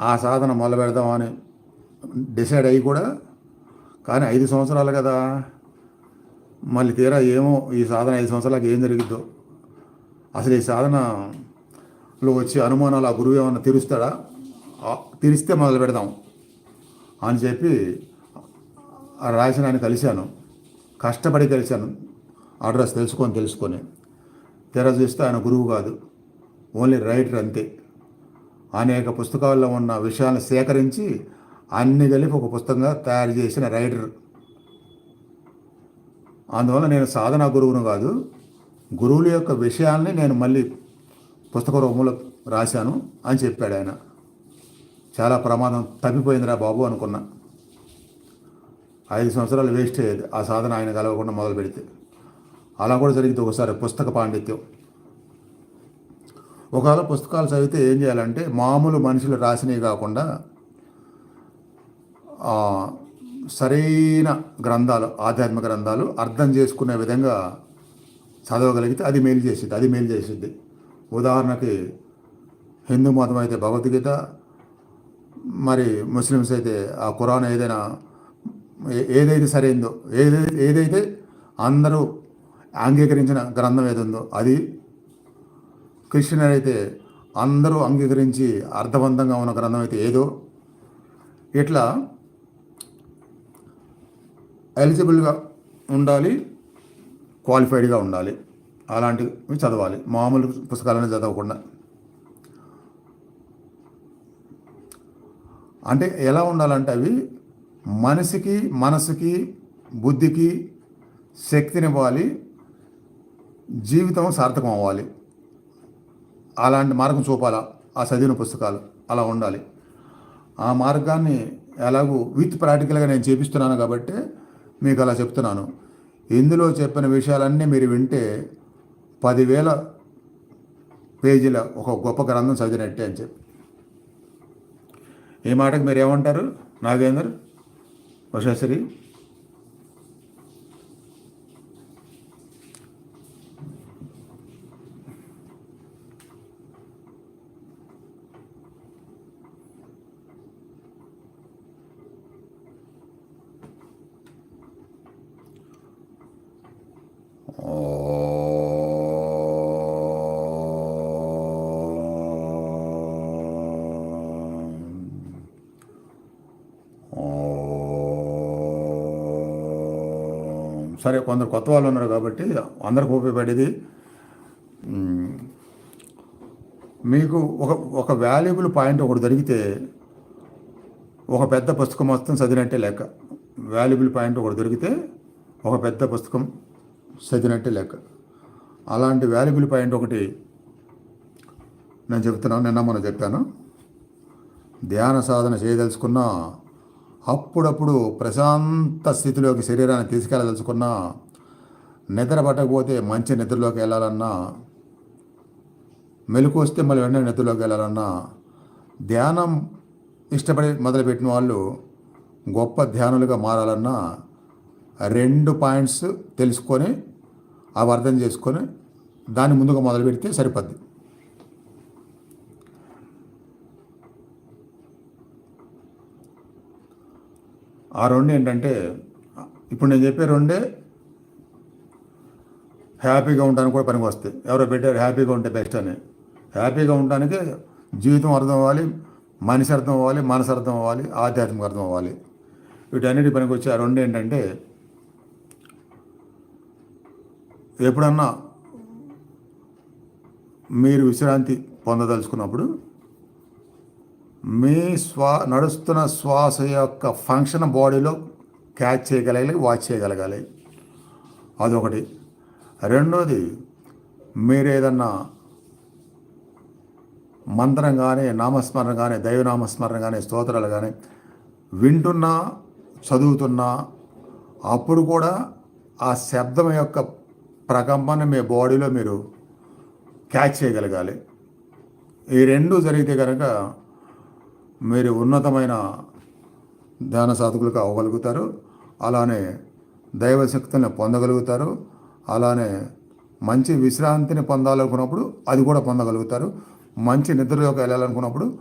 ఆ సాధన మొదలు పెడదామని డిసైడ్ అయ్యి కూడా కానీ ఐదు సంవత్సరాలు కదా. మళ్ళీ తీరా ఏమో ఈ సాధన ఐదు సంవత్సరాలకు ఏం జరిగిద్దో. అసలు ఈ సాధనలో వచ్చే అనుమానాలు ఆ గురువు ఏమన్నా తీరుస్తాడా? తీరిస్తే మొదలు పెడదాం అని చెప్పి ఆ రాసిన ఆయన కలిశాను. కష్టపడి కలిశాను అడ్రస్ తెలుసుకొని తెలుసుకొని. తెర చూస్తే ఆయన గురువు కాదు. ఓన్లీ రైటర్ అంతే. అనేక పుస్తకాల్లో ఉన్న విషయాలను సేకరించి అన్ని కలిపి ఒక పుస్తకంగా తయారు చేసిన రైటర్. అందువల్ల నేను సాధనా గురువును కాదు గురువుల యొక్క విషయాల్ని నేను మళ్ళీ పుస్తక రూపంలో రాశాను అని చెప్పాడు ఆయన. చాలా ప్రమాదం తప్పిపోయిందిరా బాబు అనుకున్నా. ఐదు సంవత్సరాలు వేస్ట్ అయ్యేది. ఆ సాధన ఆయన కలవకుండా మొదలు పెడితే అలా కూడా జరిగింది ఒకసారి పుస్తక పాండిత్యం. ఒకవేళ పుస్తకాలు చదివితే ఏం చేయాలంటే మామూలు మనుషులు రాసినవి కాకుండా సరైన గ్రంథాలు ఆధ్యాత్మిక గ్రంథాలు అర్థం చేసుకునే విధంగా చదవగలిగితే అది మేలు చేసిద్ది అది మేలు చేసిద్ది. ఉదాహరణకి హిందూ మతం అయితే భగవద్గీత మరి ముస్లిమ్స్ అయితే ఆ ఖురాన్ ఏదైనా ఏ- ఏదైతే సరైందో ఏదైతే ఏదైతే అందరూ అంగీకరించిన గ్రంథం ఏదో అది క్రిస్టియన్ అయితే అందరూ అంగీకరించి అర్థవంతంగా ఉన్న గ్రంథం అయితే ఏదో. ఇట్లా ఎలిజిబుల్గా ఉండాలి క్వాలిఫైడ్గా ఉండాలి. అలాంటివి చదవాలి. మామూలు పుస్తకాలను చదవకుండా. అంటే ఎలా ఉండాలంటే అవి మనిషికి మనసుకి బుద్ధికి శక్తినివ్వాలి జీవితం సార్థకం అవ్వాలి అలాంటి మార్గం చూపాలా? ఆ చదివిన పుస్తకాలు అలా ఉండాలి. ఆ మార్గాన్ని ఎలాగూ విత్ ప్రాక్టికల్గా నేను చేపిస్తున్నాను కాబట్టి మీకు అలా చెప్తున్నాను. ఇందులో చెప్పిన విషయాలన్నీ మీరు వింటే పదివేల పేజీల ఒక గొప్ప గ్రంథం చదివినట్టే అని చెప్పి. ఈ మాటకు మీరు ఏమంటారు నాగేందర్? వశాశ్రీ? సరే కొందరు కొత్త వాళ్ళు ఉన్నారు కాబట్టి అందరికి ఉపయోగపడేది మీకు ఒక ఒక వాల్యుబుల్ పాయింట్ ఒకటి దొరికితే ఒక పెద్ద పుస్తకం మొత్తం చదివినట్టే లెక్క. వాల్యుబుల్ పాయింట్ ఒకటి దొరికితే ఒక పెద్ద పుస్తకం చదివినట్టే లెక్క. అలాంటి వాల్యుబుల్ పాయింట్ ఒకటి నేను చెప్తున్నాను నిన్న మొన్న చెప్పాను. ధ్యాన సాధన చేయదలుచుకున్నా అప్పుడప్పుడు ప్రశాంత స్థితిలోకి శరీరాన్ని తీసుకెళ్ళదలుచుకున్నా నిద్ర పట్టకపోతే మంచి నిద్రలోకి వెళ్ళాలన్నా మెలకు వస్తే మళ్ళీ వెంటనే నిద్రలోకి వెళ్ళాలన్నా ధ్యానం ఇష్టపడి మొదలుపెట్టిన వాళ్ళు గొప్ప ధ్యానులుగా మారాలన్నా రెండు పాయింట్స్ తెలుసుకొని అవి అర్థం చేసుకొని దాన్ని ముందుగా మొదలు పెడితే సరిపోద్ది. ఆ రెండు ఏంటంటే ఇప్పుడు నేను చెప్పే రెండే హ్యాపీగా ఉండడానికి కూడా పనికి వస్తాయి. ఎవరో పెట్టారు హ్యాపీగా ఉంటే బెస్ట్ అని. హ్యాపీగా ఉండడానికి జీవితం అర్థం అవ్వాలి మనిషి అర్థం అవ్వాలి మనసు అర్థం అవ్వాలి ఆధ్యాత్మిక అర్థం అవ్వాలి. వీటన్నిటి పనికి వచ్చే ఆ రెండు ఏంటంటే ఎప్పుడన్నా మీరు విశ్రాంతి పొందదలుచుకున్నప్పుడు మీ శ్వా నడుస్తున్న శ్వాస యొక్క ఫంక్షన్ బాడీలో క్యాచ్ చేయగలగాలి వాచ్ చేయగలగాలి. అదొకటి. రెండోది మీరు ఏదన్నా మంత్రం కానీ నామస్మరణ కానీ దైవనామస్మరణ కానీ స్తోత్రాలు కానీ వింటున్నా చదువుతున్నా అప్పుడు కూడా ఆ శబ్దం యొక్క ప్రకంపన మీ బాడీలో మీరు క్యాచ్ చేయగలగాలి. ఈ రెండు జరిగితే కనుక మీరు ఉన్నతమైన ధ్యాన సాధకులకు అవ్వగలుగుతారు. అలానే దైవశక్తిని పొందగలుగుతారు. అలానే మంచి విశ్రాంతిని పొందాలనుకున్నప్పుడు అది కూడా పొందగలుగుతారు. మంచి నిద్రలోకి వెళ్ళాలనుకున్నప్పుడు